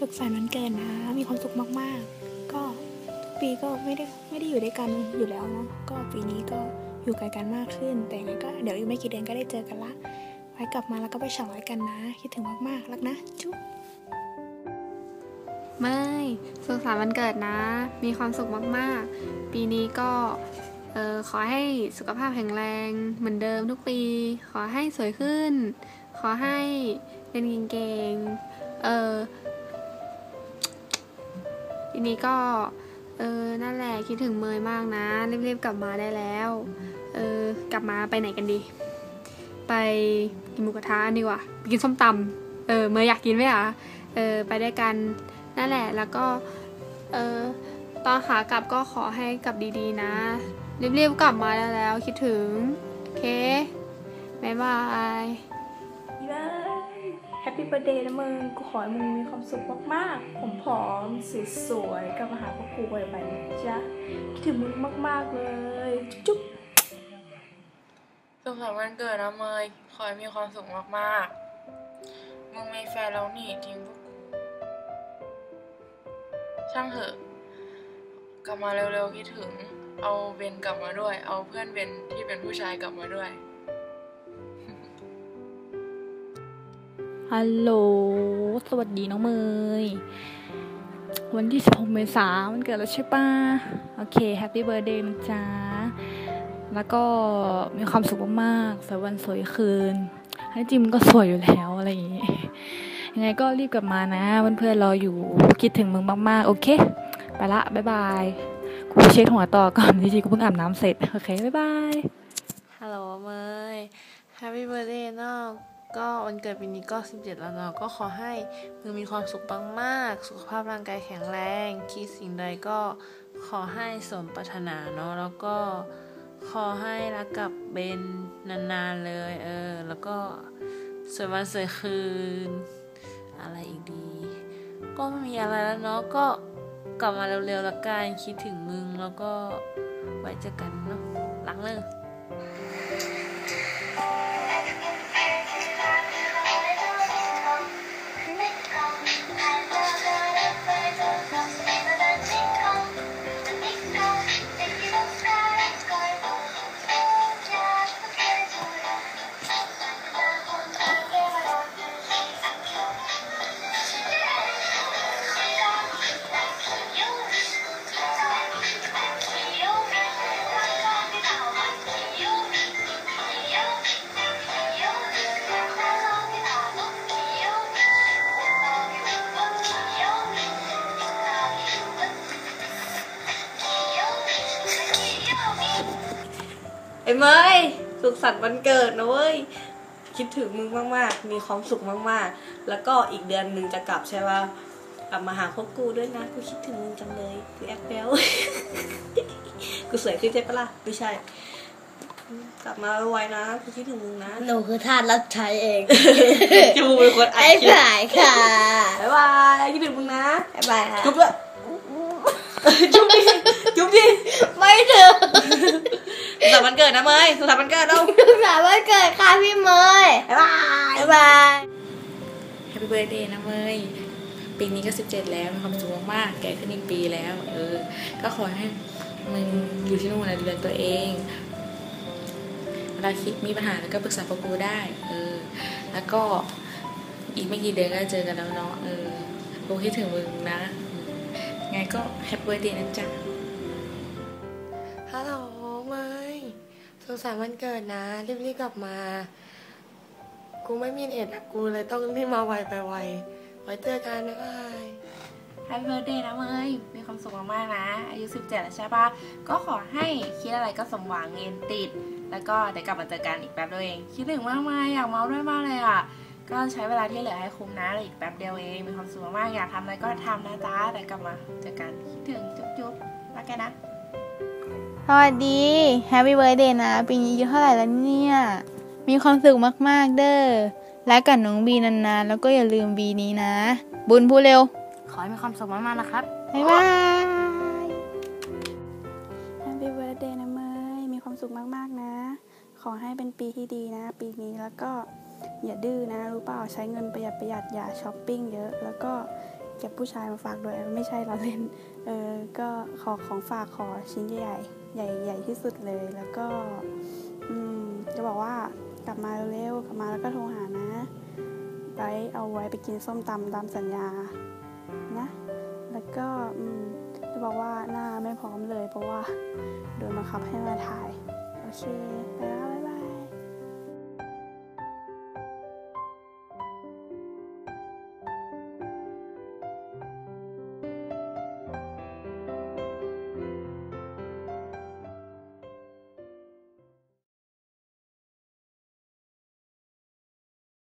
สุขสันต์วันเกิดนะ มีความสุขมากๆ ก็ทุกปีก็ไม่ได้ไม่ได้อยู่ด้วยกันอยู่แล้วเนาะก็ปีนี้ก็อยู่ไกลกันมากขึ้น แต่ยังไงก็เดี๋ยวอีกไม่กี่เดือนก็ได้เจอกันละ ไว้กลับมาแล้วก็ไปฉลองกันนะ คิดถึงมากๆ รักนะ จุ๊บไม่สุขสันต์วันเกิดนะ มีความสุขมากๆ ปีนี้ก็เออขอให้สุขภาพแข็งแรงเหมือนเดิมทุกปี ขอให้สวยขึ้น ขอให้เรียนเก่งๆเออ ปีนี้ก็ เออ นั่นแหละคิดถึงเมยมากนะ รีบๆกลับมาได้แล้ว เออ กลับมาไปไหนกันดี ไปกินหมูกระทะดีกว่าไปกินส้มตำเออ เมยอยากกินไหมอะ เออ ไปได้วยกัน นั่นแหละ แล้วก็ เออ ตอนขากลับก็ขอให้กลับดีๆนะ รีบๆกลับมาได้แล้ว คิดถึง โอเคบ๊ายบาย แฮปปี้เบ t ร์เดย์นะมึง กูขอให้มึงมีความสุขมากๆ ผมผอมสวยๆกลับมาหาพ่อครูบ่อยๆนะจ๊ะคิดถึงมึงมากๆเลย จุ๊บสุขสันต์วันเกิดนะเมยขอให้มีความสุขมากๆ มึงมีแฟนแล้วนี่ทิ้งพวกกู ช่างเถอะ กลับมาเร็วๆคิดถึง เอาเบนกลับมาด้วย เอาเพื่อนเบนที่เป็นผู้ชายกลับมาด้วย ฮัลโหล สวัสดีน้องเมย วันที่ 16 เมษายนวันเกิดแล้วใช่ปะโอเค แฮปปี้เบ t ร์ a เดย์นะจ๊ะ แล้วก็มีความสุขมากๆสวยวันสวยคืนให้จริงมันก็สวยอยู่แล้วอะไรอย่างงี้ ยังไงก็รีบกลับมานะ เพื่อนๆรออยู่ คิดถึงมึงมากๆ โอเค ไปละ บ๊ายบาย กูไปเช็ดหัวต่อก่อนจริงๆกูเพิ่งอาบน้ำเสร็จ โอเค บ๊ายบาย ฮัลโหลเมย แฮปปี้เบ t ร์ a เดย์นาะ ก็วันเกิดปีนี้ก็ 17 แล้วเนาะก็ขอให้มึงมีความสุขมากๆสุขภาพร่างกายแข็งแรง คิดสิ่งใดก็ขอให้สมปรารถนาเนาะแล้วก็ขอให้รักกับเบนนานๆเลยเออ แล้วก็สวยวันสวยคืน อะไรอีกดี ก็ไม่มีอะไรแล้วเนาะก็กลับมาเร็วๆละกันคิดถึงมึงแล้วก็ไว้เจอกันเนาะรักเลย อ้เมยสุขสันต์วันเกิดนะเว้ยคิดถึงมึงมากๆ มีความสุขมากๆ แล้วก็อีกเดือนหนึ่งจะกลับใช่ป่ะกลับมาหาพวกกูด้วยนะ กูคิดถึงมึงจังเลยกูแอบแบลกูสวยขึ้นใช่ปะล่ะไม่ใช่ กลับมาไวๆนะกูคิดถึงมึงนะหนูคือทาสรับใช้เองจูเป็นคนอัดไอ้คลิปสายค่ะบ๊ายบายคิดถึงมึงนะบ๊ายบายค่ะจุ๊บด้วยจุ๊บดิจุ๊บดิไม่ถึง สุขสันต์วันเกิดนะเมยสุขสันต์วันเกิดเราสุขสันต์วันเกิดค่ะพี่เมย์บ๊ายบายบ๊ายบายแฮปปี้เบิร์ดเดย์นะเมยปีนี้ก็ 17 แล้วมีความสุขมากๆแก่ขึ้นอีกปีแล้ว เออ ก็ขอให้มึงอยู่ที่นู่นนะดูแลตัวเองเวลาคิดมีปัญหาแล้วก็ปรึกษาพวกกูได้ เออ แล้วก็อีกไม่กี่เดือนก็เจอกันแล้วเนาะ เออกูคิดถึงมึงนะอืมไงก็แฮปปี้เบิร์ดเดย์นะจ๊ะฮัลโหลเมย สุขสันต์วันเกิดนะ รีบๆกลับมา กูไม่มีเอ็ดอะกูเลยต้องรีบมาไวไปไว ไว้เจอกันบ๊ายบายแฮปปี้เบิร์ดเดย์นะเมยมีความสุขมากๆนะ อายุ 17 แล้วใช่ปะก็ขอให้คิดอะไรก็สมหวังเรียนติด แล้วก็เดี๋ยวกลับมาเจอกันอีกแป๊บเดียวเอง คิดถึงมากมายอยากเมาด้วยมากเลยอะ ก็ใช้เวลาที่เหลือให้คุ้มนะออีกแป๊บเดียวเอง มีความสุขมากๆอยากทำอะไรก็ทำนะจ๊ะเดี๋ยวกลับมาเจอกัน คิดถึงจุ๊บๆรักแกนะ สวัสดีแฮปปี้เบิร์ a เดย์นะ ปีนี้อายุเท่าไหร่แล้วเนี่ย มีความสุขมาก ๆ เด้อรักกับน้องบีนานๆ แล้วก็อย่าลืมบีนี้นะ บุญพูดเร็ว ขอให้มีความสุขมากๆนะครับ บ๊ายบาย แฮปปี้เบิร์ดเดย์นะเมยมีความสุขมากๆนะ ขอให้เป็นปีที่ดีนะ ปีนี้แล้วก็อย่าดื้อนะ รู้เปล่าใช้เงินประหยัดประหยัดอย่าช้อปปิ้งเยอะแล้วก็เก็บผู้ชายมาฝากด้วยไม่ใช่เราเล่น เออ ก็ขอของฝากขอชิ้นใหญ่ๆ ใหญ่ใหญ่ที่สุดเลย แล้วก็จะบอกว่ากลับมาเร็วๆกลับมาแล้วก็โทรหานะไว้เอาไว้ไปกินส้มตำตามสัญญานะ แล้วก็จะบอกว่าหน้าไม่พร้อมเลย เพราะว่าโดนบังคับให้มาถ่าย โอเคไปแล้ว